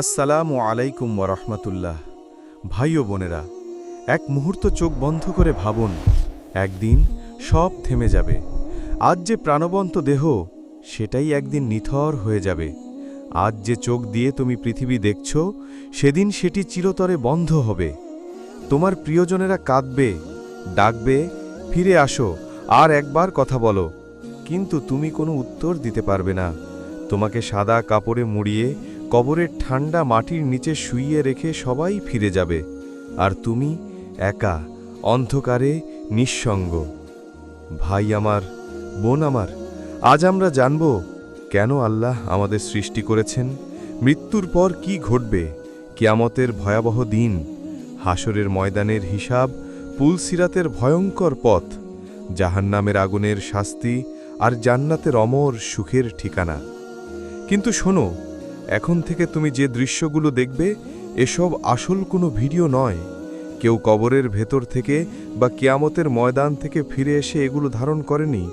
আসসালামু আলাইকুম ওরহমতুল্লাহ ভাই ও বোনেরা, এক মুহূর্ত চোখ বন্ধ করে ভাবুন, একদিন সব থেমে যাবে। আজ যে প্রাণবন্ত দেহ, সেটাই একদিন নিথর হয়ে যাবে। আজ যে চোখ দিয়ে তুমি পৃথিবী দেখছ, সেদিন সেটি চিরতরে বন্ধ হবে। তোমার প্রিয়জনেরা কাঁদবে, ডাকবে, ফিরে আসো, আর একবার কথা বলো। কিন্তু তুমি কোনো উত্তর দিতে পারবে না। তোমাকে সাদা কাপড়ে মুড়িয়ে কবরের ঠান্ডা মাটির নিচে শুইয়ে রেখে সবাই ফিরে যাবে, আর তুমি একা, অন্ধকারে, নিঃসঙ্গ। ভাই আমার, বোন আমার, আজ আমরা জানব কেন আল্লাহ আমাদের সৃষ্টি করেছেন, মৃত্যুর পর কি ঘটবে, কিয়ামতের ভয়াবহ দিন, হাসরের ময়দানের হিসাব, পুলসিরাতের ভয়ঙ্কর পথ, জাহান্নামের আগুনের শাস্তি, আর জান্নাতের অমর সুখের ঠিকানা। কিন্তু শোনো এখন থেকে তুমি যে দৃশ্যগুলো দেখবে, এসব আসল কোনো ভিডিও নয়। কেউ কবরের ভেতর থেকে বা কিয়ামতের ময়দান থেকে ফিরে এসে এগুলো ধারণ করেনি।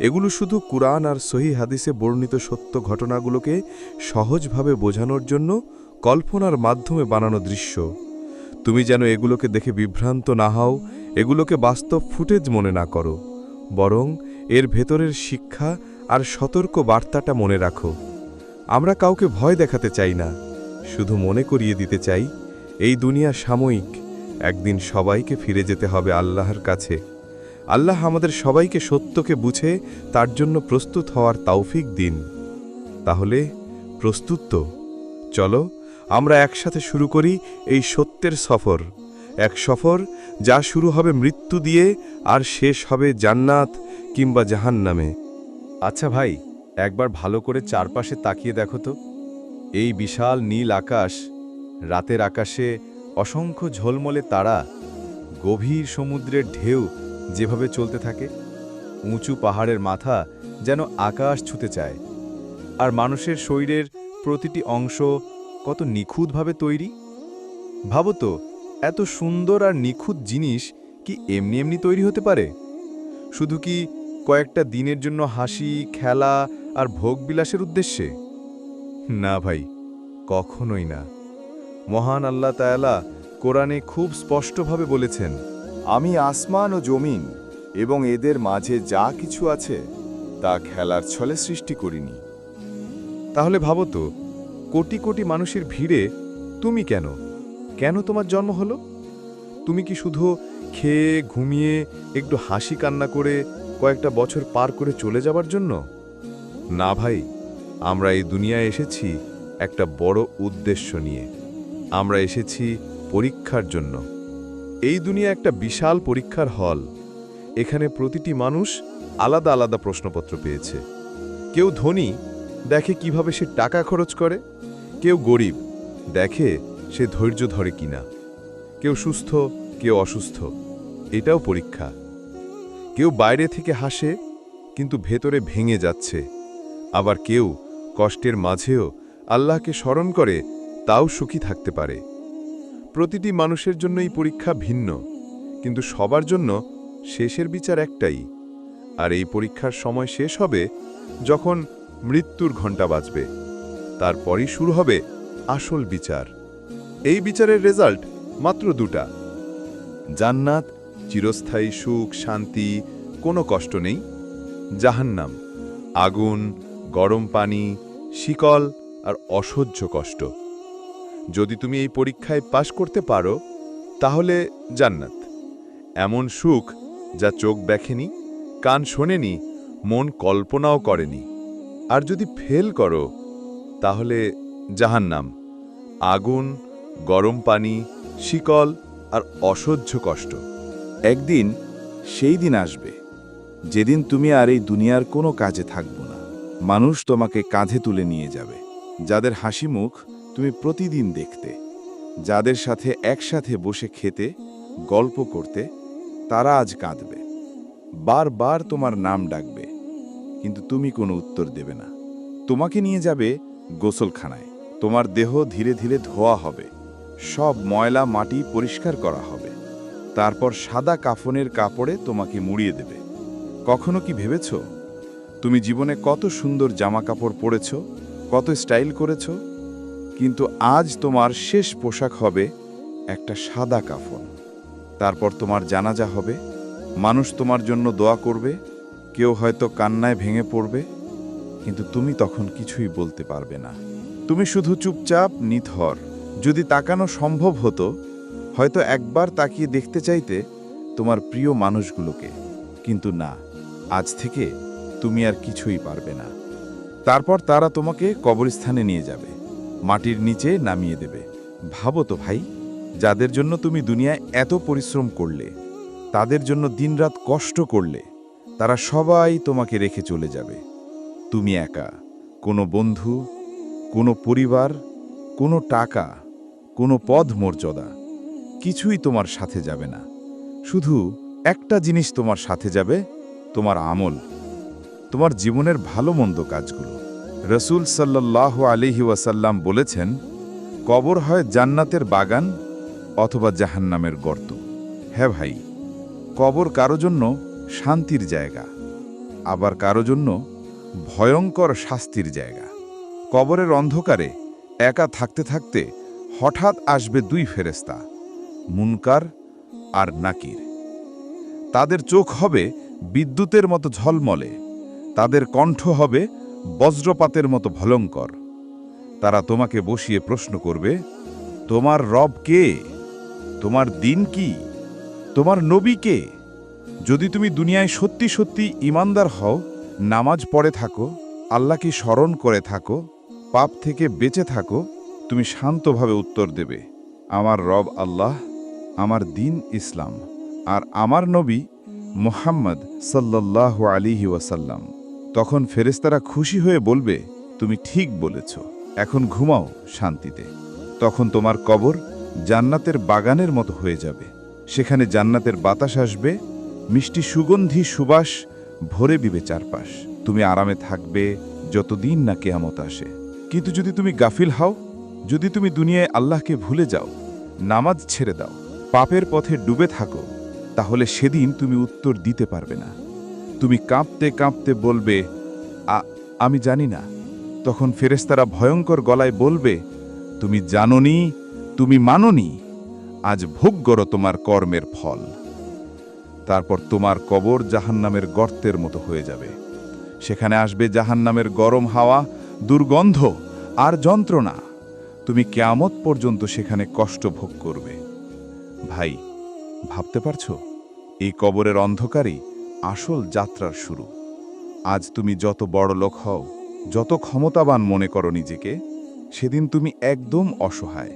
এগুলো শুধু কুরআন আর সহি হাদিসে বর্ণিত সত্য ঘটনাগুলোকে সহজভাবে বোঝানোর জন্য কল্পনার মাধ্যমে বানানো দৃশ্য। তুমি যেন এগুলোকে দেখে বিভ্রান্ত না হও, এগুলোকে বাস্তব ফুটেজ মনে না করো। বরং এর ভেতরের শিক্ষা আর সতর্ক বার্তাটা মনে রাখো। আমরা কাউকে ভয় দেখাতে চাই না, শুধু মনে করিয়ে দিতে চাই, এই দুনিয়া সাময়িক, একদিন সবাইকে ফিরে যেতে হবে আল্লাহর কাছে। আল্লাহ আমাদের সবাইকে সত্যকে বুঝে তার জন্য প্রস্তুত হওয়ার তাওফিক দিন। তাহলে, প্রস্তুত তো। চলো, আমরা একসাথে শুরু করি এই সত্যের সফর। এক সফর যা শুরু হবে মৃত্যু দিয়ে আর শেষ হবে জান্নাত কিংবা জাহান্নামে। আচ্ছা ভাই একবার ভালো করে চারপাশে তাকিয়ে দেখো তো। এই বিশাল নীল আকাশ, রাতের আকাশে অসংখ্য ঝলমলে তারা, গভীর সমুদ্রের ঢেউ যেভাবে চলতে থাকে, উঁচু পাহাড়ের মাথা যেন আকাশ ছুতে চায়। আর মানুষের শরীরের প্রতিটি অংশ কত নিখুঁতভাবে তৈরি? ভাবো তো, এত সুন্দর আর নিখুঁত জিনিস কি এমনি এমনি তৈরি হতে পারে? শুধু কি কয়েকটা দিনের জন্য হাসি, খেলা আর ভোগবিলাসের উদ্দেশ্যে? না ভাই, কখনোই না। মহান আল্লাহ তায়ালা কোরআনে খুব স্পষ্টভাবে বলেছেন, আমি আসমান ও জমিন এবং এদের মাঝে যা কিছু আছে, তা খেলার ছলে সৃষ্টি করিনি। তাহলে ভাবো তো, কোটি কোটি মানুষের ভিড়ে তুমি কেন? কেন তোমার জন্ম হলো? তুমি কি শুধু খেয়ে, ঘুমিয়ে, একটু হাসি কান্না করে কয়েকটা বছর পার করে চলে যাবার জন্য? না ভাই, আমরা এই দুনিয়ায় এসেছি একটা বড় উদ্দেশ্য নিয়ে। আমরা এসেছি পরীক্ষার জন্য। এই দুনিয়া একটা বিশাল পরীক্ষার হল। এখানে প্রতিটি মানুষ আলাদা আলাদা প্রশ্নপত্র পেয়েছে। কেউ ধনী, দেখে কীভাবে সে টাকা খরচ করে। কেউ গরিব, দেখে সে ধৈর্য ধরে কিনা। কেউ সুস্থ, কেউ অসুস্থ, এটাও পরীক্ষা। কেউ বাইরে থেকে হাসে, কিন্তু ভেতরে ভেঙে যাচ্ছে। আবার কেউ কষ্টের মাঝেও আল্লাহকে স্মরণ করে, তাও সুখী থাকতে পারে। প্রতিটি মানুষের জন্য এই পরীক্ষা ভিন্ন, কিন্তু সবার জন্য শেষের বিচার একটাই। আর এই পরীক্ষার সময় শেষ হবে যখন মৃত্যুর ঘণ্টা বাজবে। তারপরই শুরু হবে আসল বিচার। এই বিচারের রেজাল্ট মাত্র দুটা। জান্নাত, চিরস্থায়ী সুখ, শান্তি, কোনো কষ্ট নেই। জাহান্নাম, আগুন গরম পানি, শিকল আর অসহ্য কষ্ট। যদি তুমি এই পরীক্ষায় পাশ করতে পারো, তাহলে জান্নাত। এমন সুখ যা চোখ দেখেনি, কান শোনেনি, মন কল্পনাও করেনি। আর যদি ফেল করো, তাহলে জাহান্নাম। আগুন, গরম পানি, শিকল আর অসহ্য কষ্ট। একদিন সেই দিন আসবে, যেদিন তুমি আর এই দুনিয়ার কোনো কাজে থাকব না। মানুষ তোমাকে কাঁধে তুলে নিয়ে যাবে। যাদের হাসি মুখ তুমি প্রতিদিন দেখতে। যাদের সাথে একসাথে বসে খেতে, গল্প করতে, তারা আজ কাঁদবে। বারবার তোমার নাম ডাকবে। কিন্তু তুমি কোনো উত্তর দেবে না। তোমাকে নিয়ে যাবে গোসলখানায়। তোমার দেহ ধীরে ধীরে ধোয়া হবে। সব ময়লা মাটি পরিষ্কার করা হবে। তারপর সাদা কাফনের কাপড়ে তোমাকে মুড়িয়ে দেবে। কখনো কি ভেবেছ? তুমি জীবনে কত সুন্দর জামা কাপড় পরেছ, কত স্টাইল করেছ, কিন্তু আজ তোমার শেষ পোশাক হবে একটা সাদা কাফন। তারপর তোমার জানাজা হবে, মানুষ তোমার জন্য দোয়া করবে, কেউ হয়তো কান্নায় ভেঙে পড়বে, কিন্তু তুমি তখন কিছুই বলতে পারবে না। তুমি শুধু চুপচাপ নিথর। যদি তাকানো সম্ভব হতো, হয়তো একবার তাকিয়ে দেখতে চাইতে তোমার প্রিয় মানুষগুলোকে। কিন্তু না, আজ থেকে তুমি আর কিছুই পারবে না। তারপর তারা তোমাকে কবরস্থানে নিয়ে যাবে, মাটির নিচে নামিয়ে দেবে। ভাবো তো ভাই, যাদের জন্য তুমি দুনিয়ায় এত পরিশ্রম করলে, তাদের জন্য দিনরাত কষ্ট করলে, তারা সবাই তোমাকে রেখে চলে যাবে। তুমি একা, কোনো বন্ধু, কোনো পরিবার, কোনো টাকা, কোনো পদ মর্যাদা, কিছুই তোমার সাথে যাবে না। শুধু একটা জিনিস তোমার সাথে যাবে, তোমার আমল। তোমার জীবনের ভালো মন্দ কাজগুলো। রসুল সাল্লাহ আলিহি ওয়াসাল্লাম বলেছেন, কবর হয় জান্নাতের বাগান অথবা জাহান্নামের গর্ত। হ্যাঁ ভাই, কবর কারও জন্য শান্তির জায়গা, আবার কারও জন্য ভয়ঙ্কর শাস্তির জায়গা। কবরের অন্ধকারে একা থাকতে থাকতে হঠাৎ আসবে দুই ফেরেস্তা মুনকার আর নাকির। তাদের চোখ হবে বিদ্যুতের মতো ঝলমলে। তাদের কণ্ঠ হবে বজ্রপাতের মতো ভয়ঙ্কর। তারা তোমাকে বসিয়ে প্রশ্ন করবে, তোমার রব কে? তোমার দিন কি? তোমার নবী কে? যদি তুমি দুনিয়ায় সত্যি সত্যি ইমানদার হও, নামাজ পড়ে থাকো, আল্লাহকে স্মরণ করে থাকো, পাপ থেকে বেঁচে থাকো, তুমি শান্তভাবে উত্তর দেবে, আমার রব আল্লাহ, আমার দিন ইসলাম, আর আমার নবী মোহাম্মদ সাল্লাহ আলিহি ওয়াসাল্লাম তখন ফেরেস্তারা খুশি হয়ে বলবে, তুমি ঠিক বলেছ, এখন ঘুমাও শান্তিতে। তখন তোমার কবর জান্নাতের বাগানের মতো হয়ে যাবে। সেখানে জান্নাতের বাতাস আসবে, মিষ্টি সুগন্ধি সুবাস ভরে দিবে চারপাশ। তুমি আরামে থাকবে যতদিন না কেয়ামত আসে। কিন্তু যদি তুমি গাফিল হও, যদি তুমি দুনিয়ায় আল্লাহকে ভুলে যাও, নামাজ ছেড়ে দাও, পাপের পথে ডুবে থাকো, তাহলে সেদিন তুমি উত্তর দিতে পারবে না। তুমি কাঁপতে কাঁপতে বলবে আমি জানি না। তখন ফেরেস্তারা ভয়ঙ্কর গলায় বলবে, তুমি জানোনি, তুমি মাননি, আজ ভোগ করো তোমার কর্মের ফল। তারপর তোমার কবর জাহান্নামের গর্তের মতো হয়ে যাবে। সেখানে আসবে জাহান্নামের গরম হাওয়া, দুর্গন্ধ আর যন্ত্রণা। তুমি কেয়ামত পর্যন্ত সেখানে কষ্ট ভোগ করবে। ভাই, ভাবতে পারছ? এই কবরের অন্ধকারই আসল যাত্রার শুরু। আজ তুমি যত বড় লোক হও, যত ক্ষমতাবান মনে করো নিজেকে, সেদিন তুমি একদম অসহায়।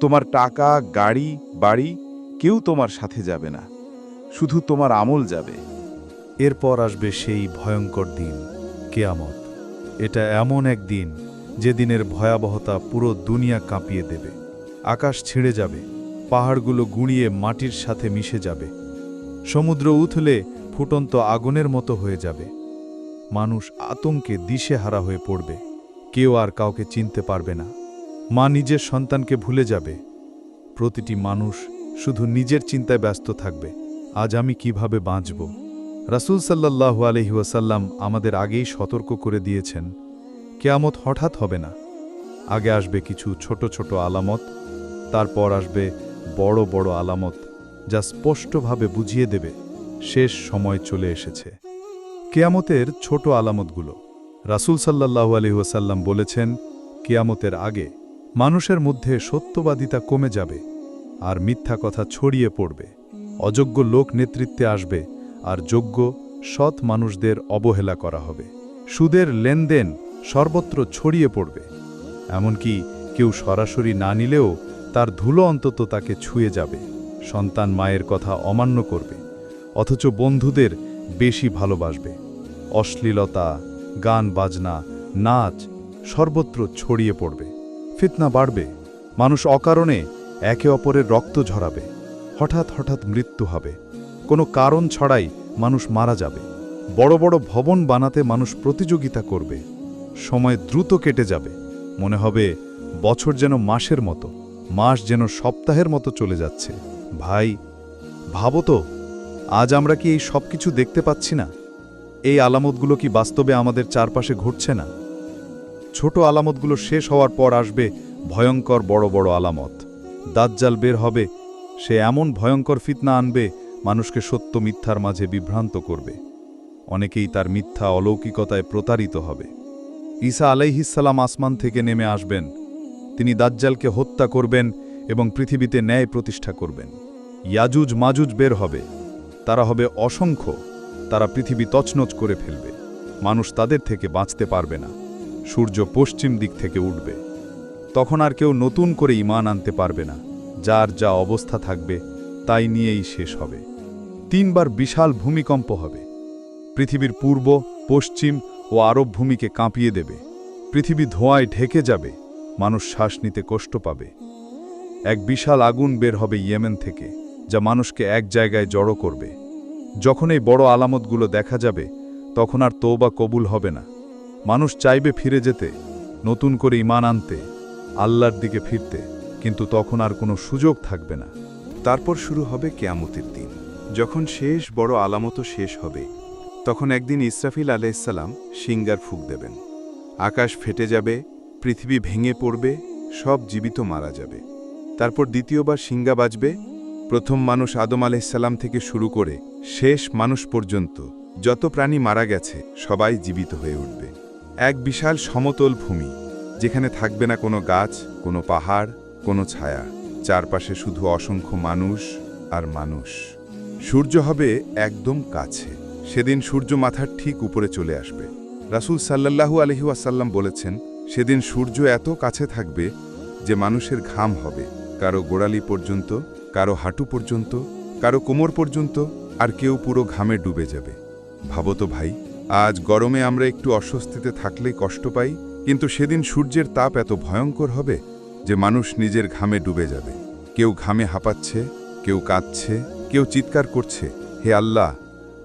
তোমার টাকা, গাড়ি, বাড়ি কেউ তোমার সাথে যাবে না, শুধু তোমার আমল যাবে। এরপর আসবে সেই ভয়ঙ্কর দিন, কেয়ামত। এটা এমন এক দিন যেদিনের ভয়াবহতা পুরো দুনিয়া কাঁপিয়ে দেবে। আকাশ ছিঁড়ে যাবে, পাহাড়গুলো গুঁড়িয়ে মাটির সাথে মিশে যাবে। সমুদ্র উথলে ফুটন্ত আগুনের মতো হয়ে যাবে। মানুষ আতঙ্কে দিশেহারা হয়ে পড়বে। কেউ আর কাউকে চিনতে পারবে না। মা নিজের সন্তানকে ভুলে যাবে। প্রতিটি মানুষ শুধু নিজের চিন্তায় ব্যস্ত থাকবে। আজ আমি কীভাবে বাঁচব? রাসূল সাল্লাল্লাহু আলহি ওয়াসাল্লাম আমাদের আগেই সতর্ক করে দিয়েছেন, কেয়ামত হঠাৎ হবে না। আগে আসবে কিছু ছোট ছোট আলামত, তারপর আসবে বড় বড় আলামত যা স্পষ্টভাবে বুঝিয়ে দেবে। শেষ সময় চলে এসেছে। কেয়ামতের ছোট আলামতগুলো। রাসূল সাল্লাল্লাহু আলহি ওয়াসাল্লাম বলেছেন, কেয়ামতের আগে মানুষের মধ্যে সত্যবাদিতা কমে যাবে আর মিথ্যা কথা ছড়িয়ে পড়বে। অযোগ্য লোক নেতৃত্বে আসবে আর যোগ্য, সৎ মানুষদের অবহেলা করা হবে। সুদের লেনদেন সর্বত্র ছড়িয়ে পড়বে। এমনকি কেউ সরাসরি না নিলেও তার ধুলো অন্তত তাকে ছুঁয়ে যাবে। সন্তান মায়ের কথা অমান্য করবে। অথচ বন্ধুদের বেশি ভালোবাসবে। অশ্লীলতা, গান, বাজনা, নাচ সর্বত্র ছড়িয়ে পড়বে। ফিতনা বাড়বে। মানুষ অকারণে একে অপরের রক্ত ঝরাবে। হঠাৎ হঠাৎ মৃত্যু হবে। কোনো কারণ ছড়াই মানুষ মারা যাবে। বড় বড় ভবন বানাতে মানুষ প্রতিযোগিতা করবে। সময় দ্রুত কেটে যাবে। মনে হবে বছর যেন মাসের মতো, মাস যেন সপ্তাহের মতো চলে যাচ্ছে। ভাই, ভাবো তো আজ আমরা কি এই সব কিছু দেখতে পাচ্ছি না? এই আলামতগুলো কি বাস্তবে আমাদের চারপাশে ঘটছে না? ছোট আলামতগুলো শেষ হওয়ার পর আসবে ভয়ঙ্কর বড় বড় আলামত। দাজ্জাল বের হবে, সে এমন ভয়ঙ্কর ফিতনা আনবে, মানুষকে সত্য মিথ্যার মাঝে বিভ্রান্ত করবে। অনেকেই তার মিথ্যা অলৌকিকতায় প্রতারিত হবে। ঈসা আলাইহিসাল্লাম আসমান থেকে নেমে আসবেন। তিনি দাজ্জালকে হত্যা করবেন এবং পৃথিবীতে ন্যায় প্রতিষ্ঠা করবেন। ইয়াজুজ মাজুজ বের হবে। তারা হবে অসংখ্য। তারা পৃথিবী তছনছ করে ফেলবে। মানুষ তাদের থেকে বাঁচতে পারবে না। সূর্য পশ্চিম দিক থেকে উঠবে। তখন আর কেউ নতুন করে ইমান আনতে পারবে না। যার যা অবস্থা থাকবে, তাই নিয়েই শেষ হবে। তিনবার বিশাল ভূমিকম্প হবে। পৃথিবীর পূর্ব, পশ্চিম ও আরব ভূমিকে কাঁপিয়ে দেবে। পৃথিবী ধোঁয়ায় ঢেকে যাবে। মানুষ শ্বাস নিতে কষ্ট পাবে। এক বিশাল আগুন বের হবে ইয়েমেন থেকে। যা মানুষকে এক জায়গায় জড়ো করবে। যখন এই বড় আলামতগুলো দেখা যাবে, তখন আর তৌবা কবুল হবে না। মানুষ চাইবে ফিরে যেতে, নতুন করে ইমান আনতে, আল্লাহর দিকে ফিরতে, কিন্তু তখন আর কোনো সুযোগ থাকবে না। তারপর শুরু হবে কেয়ামতের দিন। যখন শেষ বড় আলামত শেষ হবে, তখন একদিন ইসরাফিল আলাইসাল্লাম সিঙ্গার ফুক দেবেন। আকাশ ফেটে যাবে, পৃথিবী ভেঙে পড়বে, সব জীবিত মারা যাবে। তারপর দ্বিতীয়বার সিঙ্গা বাজবে প্রথম মানুষ আদম আলাইসাল্লাম থেকে শুরু করে শেষ মানুষ পর্যন্ত যত প্রাণী মারা গেছে, সবাই জীবিত হয়ে উঠবে। এক বিশাল সমতল ভূমি, যেখানে থাকবে না কোনো গাছ, কোনো পাহাড়, কোনো ছায়া। চারপাশে শুধু অসংখ্য মানুষ আর মানুষ। সূর্য হবে একদম কাছে। সেদিন সূর্য মাথার ঠিক উপরে চলে আসবে। রাসূল সাল্লাল্লাহু আলহি ওয়াসাল্লাম বলেছেন, সেদিন সূর্য এত কাছে থাকবে যে মানুষের ঘাম হবে। কারও গোড়ালি পর্যন্ত কারও হাঁটু পর্যন্ত, কারও কোমর পর্যন্ত, আর কেউ পুরো ঘামে ডুবে যাবে। ভাবো তো ভাই, আজ গরমে আমরা একটু অস্বস্তিতে থাকলেই কষ্ট পাই, কিন্তু সেদিন সূর্যের তাপ এত ভয়ঙ্কর হবে যে মানুষ নিজের ঘামে ডুবে যাবে। কেউ ঘামে হাঁপাচ্ছে, কেউ কাঁদছে, কেউ চিৎকার করছে, হে আল্লাহ,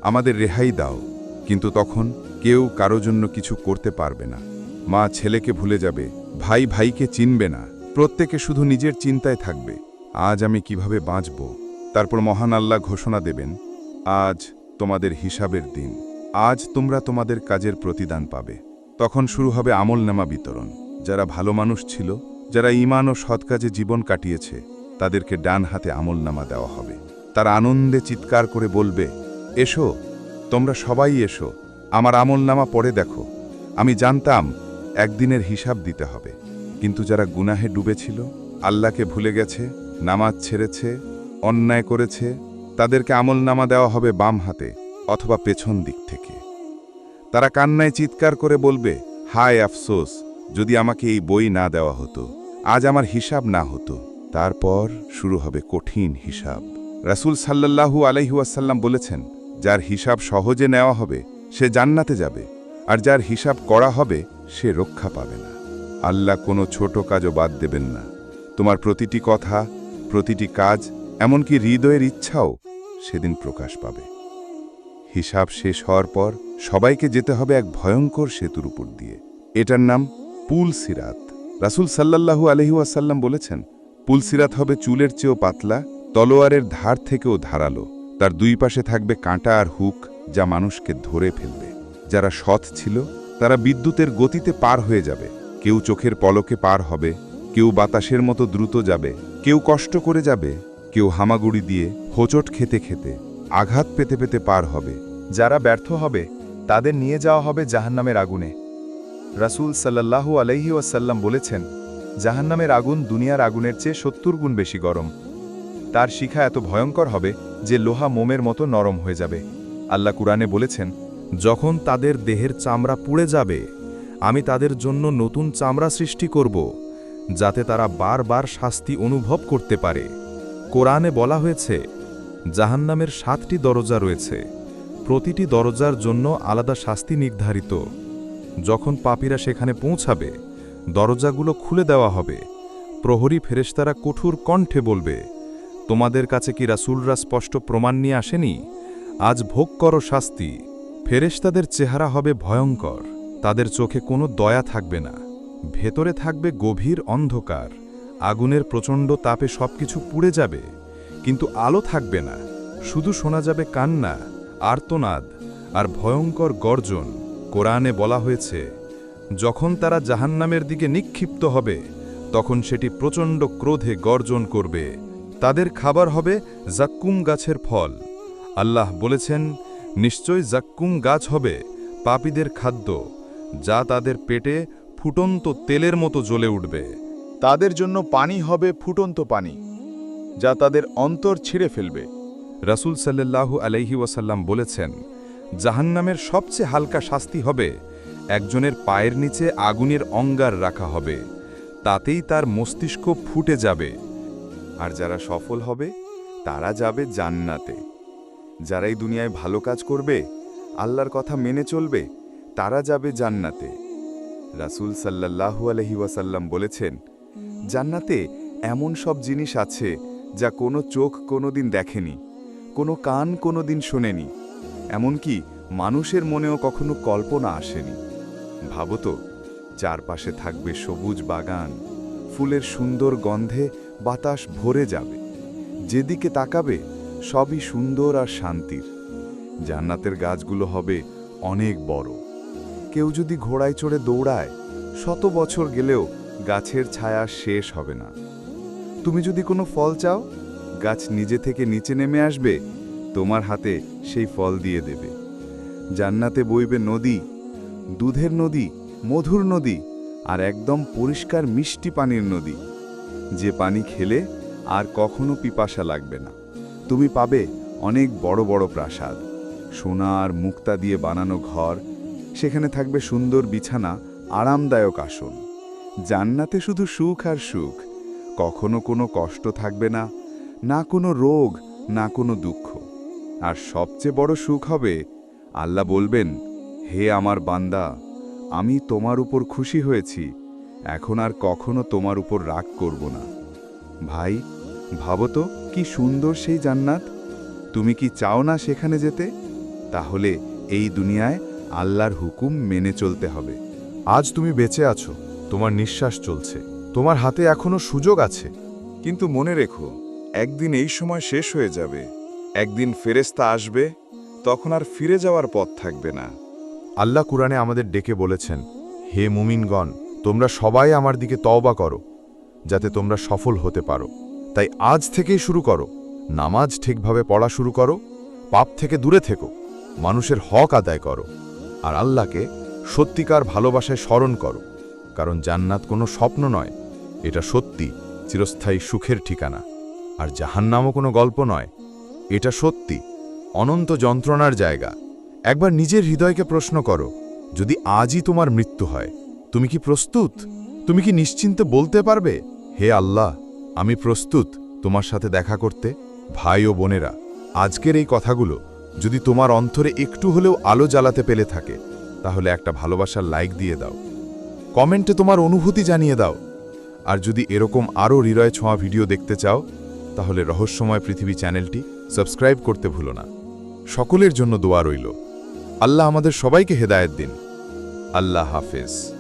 আমাদের রেহাই দাও। কিন্তু তখন কেউ কারও জন্য কিছু করতে পারবে না। মা ছেলেকে ভুলে যাবে, ভাই ভাইকে চিনবে না। প্রত্যেকে শুধু নিজের চিন্তায় থাকবে। আজ আমি কীভাবে বাঁচব? তারপর মহান আল্লাহ ঘোষণা দেবেন, আজ তোমাদের হিসাবের দিন। আজ তোমরা তোমাদের কাজের প্রতিদান পাবে। তখন শুরু হবে আমলনামা বিতরণ। যারা ভালো মানুষ ছিল, যারা ইমান ও সৎ কাজে জীবন কাটিয়েছে, তাদেরকে ডান হাতে আমলনামা দেওয়া হবে। তারা আনন্দে চিৎকার করে বলবে, এসো, তোমরা সবাই এসো, আমার আমলনামা পড়ে দেখো। আমি জানতাম একদিনের হিসাব দিতে হবে। কিন্তু যারা গুনাহে ডুবেছিল, আল্লাহকে ভুলে গেছে নামাজ ছেড়েছে, অন্যায় করেছে, তাদেরকে আমলনামা দেওয়া হবে বাম হাতে অথবা পেছন দিক থেকে। তারা কান্নায় চিৎকার করে বলবে, হায় আফসোস, যদি আমাকে এই বই না দেওয়া হতো, আজ আমার হিসাব না হতো। তারপর শুরু হবে কঠিন হিসাব। রাসূল সাল্লাল্লাহু আলাইহুয়াসাল্লাম বলেছেন, যার হিসাব সহজে নেওয়া হবে, সে জান্নাতে যাবে, আর যার হিসাব করা হবে, সে রক্ষা পাবে না। আল্লাহ কোনো ছোট কাজও বাদ দেবেন না। তোমার প্রতিটি কথা প্রতিটি কাজ, এমনকি হৃদয়ের ইচ্ছাও সেদিন প্রকাশ পাবে। হিসাব শেষ হওয়ার পর সবাইকে যেতে হবে এক ভয়ঙ্কর সেতুর উপর দিয়ে। এটার নাম পুল সিরাত। রাসূল সাল্লাল্লাহু আলহি ওয়াসাল্লাম বলেছেন, পুল সিরাত হবে চুলের চেয়েও পাতলা, তলোয়ারের ধার থেকেও ধারালো। তার দুই পাশে থাকবে কাঁটা আর হুক যা মানুষকে ধরে ফেলবে। যারা সৎ ছিল, তারা বিদ্যুতের গতিতে পার হয়ে যাবে। কেউ চোখের পলকে পার হবে কেউ বাতাসের মতো দ্রুত যাবে, কেউ কষ্ট করে যাবে, কেউ হামাগুড়ি দিয়ে হোঁচট খেতে খেতে আঘাত পেতে পেতে পার হবে। যারা ব্যর্থ হবে, তাদের নিয়ে যাওয়া হবে জাহান্নামের আগুনে। রাসূল সাল্লাল্লাহু আলাইহি ওয়াসাল্লাম বলেছেন, জাহান্নামের আগুন দুনিয়ার আগুনের চেয়ে সত্তর গুণ বেশি গরম। তার শিখা এত ভয়ঙ্কর হবে যে লোহা মোমের মতো নরম হয়ে যাবে। আল্লাহ কুরআনে বলেছেন, যখন তাদের দেহের চামড়া পুড়ে যাবে, আমি তাদের জন্য নতুন চামড়া সৃষ্টি করব। যাতে তারা বারবার শাস্তি অনুভব করতে পারে। কোরআনে বলা হয়েছে, জাহান্নামের সাতটি দরজা রয়েছে। প্রতিটি দরজার জন্য আলাদা শাস্তি নির্ধারিত। যখন পাপীরা সেখানে পৌঁছাবে, দরজাগুলো খুলে দেওয়া হবে। প্রহরী ফেরেশতারা কঠোর কণ্ঠে বলবে, তোমাদের কাছে কি রাসুলরা স্পষ্ট প্রমাণ নিয়ে আসেনি? আজ ভোগ করো শাস্তি। ফেরেশতাদের চেহারা হবে ভয়ঙ্কর। তাদের চোখে কোনো দয়া থাকবে না। ভেতরে থাকবে গভীর অন্ধকার, আগুনের প্রচণ্ড তাপে সবকিছু পুড়ে যাবে, কিন্তু আলো থাকবে না, শুধু শোনা যাবে কান্না, আর্তনাদ আর ভয়ঙ্কর গর্জন, কোরআনে বলা হয়েছে, যখন তারা জাহান্নামের দিকে নিক্ষিপ্ত হবে, তখন সেটি প্রচণ্ড ক্রোধে গর্জন করবে। তাদের খাবার হবে জাক্কুম গাছের ফল। আল্লাহ বলেছেন, নিশ্চয় জাক্কুম গাছ হবে পাপীদের খাদ্য, যা তাদের পেটে ফুটন্ত তেলের মতো জ্বলে উঠবে। তাদের জন্য পানি হবে ফুটন্ত পানি, যা তাদের অন্তর ছিঁড়ে ফেলবে। রাসূল সাল্লাল্লাহু আলাইহি ওয়াসাল্লাম বলেছেন, জাহান্নামের সবচেয়ে হালকা শাস্তি হবে একজনের পায়ের নিচে আগুনের অঙ্গার রাখা হবে, তাতেই তার মস্তিষ্ক ফুটে যাবে। আর যারা সফল হবে, তারা যাবে জান্নাতে। যারা এই দুনিয়ায় ভালো কাজ করবে, আল্লাহর কথা মেনে চলবে, তারা যাবে জান্নাতে। রাসূল সাল্লাল্লাহু আলহি ওয়াসাল্লাম বলেছেন, জান্নাতে এমন সব জিনিস আছে যা কোনো চোখ কোনোদিন দেখেনি, কোনো কান কোনোদিন শোনেনি, এমনকি মানুষের মনেও কখনো কল্পনা আসেনি। ভাবো তো, চারপাশে থাকবে সবুজ বাগান, ফুলের সুন্দর গন্ধে বাতাস ভরে যাবে, যেদিকে তাকাবে সবই সুন্দর আর শান্তির। জান্নাতের গাছগুলো হবে অনেক বড়। কেউ যদি ঘোড়ায় চড়ে দৌড়ায়, শত বছর গেলেও গাছের ছায়া শেষ হবে না। তুমি যদি কোনো ফল চাও, গাছ নিজে থেকে নিচে নেমে আসবে, তোমার হাতে সেই ফল দিয়ে দেবে। জান্নাতে বইবে নদী, দুধের নদী, মধুর নদী আর একদম পরিষ্কার মিষ্টি পানির নদী। যে পানি খেলে আর কখনো পিপাসা লাগবে না। তুমি পাবে অনেক বড় বড় প্রাসাদ। সোনা আর মুক্তা দিয়ে বানানো ঘর সেখানে থাকবে সুন্দর বিছানা, আরামদায়ক আসন। জান্নাতে শুধু সুখ আর সুখ। কখনো কোনো কষ্ট থাকবে না না কোনো রোগ, না কোনো দুঃখ। আর সবচেয়ে বড় সুখ হবে, আল্লাহ বলবেন, হে আমার বান্দা, আমি তোমার উপর খুশি হয়েছি। এখন আর কখনো তোমার উপর রাগ করব না। ভাই, ভাবো তো, কি সুন্দর সেই জান্নাত। তুমি কি চাও না সেখানে যেতে? তাহলে এই দুনিয়ায় আল্লাহর হুকুম মেনে চলতে হবে। আজ তুমি বেঁচে আছো, তোমার নিঃশ্বাস চলছে, তোমার হাতে এখনও সুযোগ আছে। কিন্তু মনে রেখো, একদিন এই সময় শেষ হয়ে যাবে। একদিন ফেরেস্তা আসবে, তখন আর ফিরে যাওয়ার পথ থাকবে না। আল্লাহ কুরআনে আমাদের ডেকে বলেছেন, হে মুমিনগণ, তোমরা সবাই আমার দিকে তওবা করো, যাতে তোমরা সফল হতে পারো। তাই আজ থেকেই শুরু করো। নামাজ ঠিকভাবে পড়া শুরু করো, পাপ থেকে দূরে থেকো। মানুষের হক আদায় করো। আর আল্লাহকে সত্যিকার ভালোবাসায় স্মরণ করো, কারণ জান্নাত কোনো স্বপ্ন নয়, এটা সত্যি চিরস্থায়ী সুখের ঠিকানা। আর জাহান্নামও কোনো গল্প নয়, এটা সত্যি অনন্ত যন্ত্রণার জায়গা। একবার নিজের হৃদয়কে প্রশ্ন করো, যদি আজই তোমার মৃত্যু হয়, তুমি কি প্রস্তুত? তুমি কি নিশ্চিন্তে বলতে পারবে, হে আল্লাহ, আমি প্রস্তুত তোমার সাথে দেখা করতে, ভাই ও বোনেরা, আজকের এই কথাগুলো যদি তোমার অন্তরে একটু হলেও আলো জ্বালাতে পেলে থাকে, তাহলে একটা ভালোবাসার লাইক দিয়ে দাও। কমেন্টে তোমার অনুভূতি জানিয়ে দাও। আর যদি এরকম আরও হৃদয় ছোঁয়া ভিডিও দেখতে চাও, তাহলে রহস্যময় পৃথিবী চ্যানেলটি সাবস্ক্রাইব করতে ভুলো না। সকলের জন্য দোয়া রইল। আল্লাহ আমাদের সবাইকে হেদায়েত দিন। আল্লাহ হাফেজ।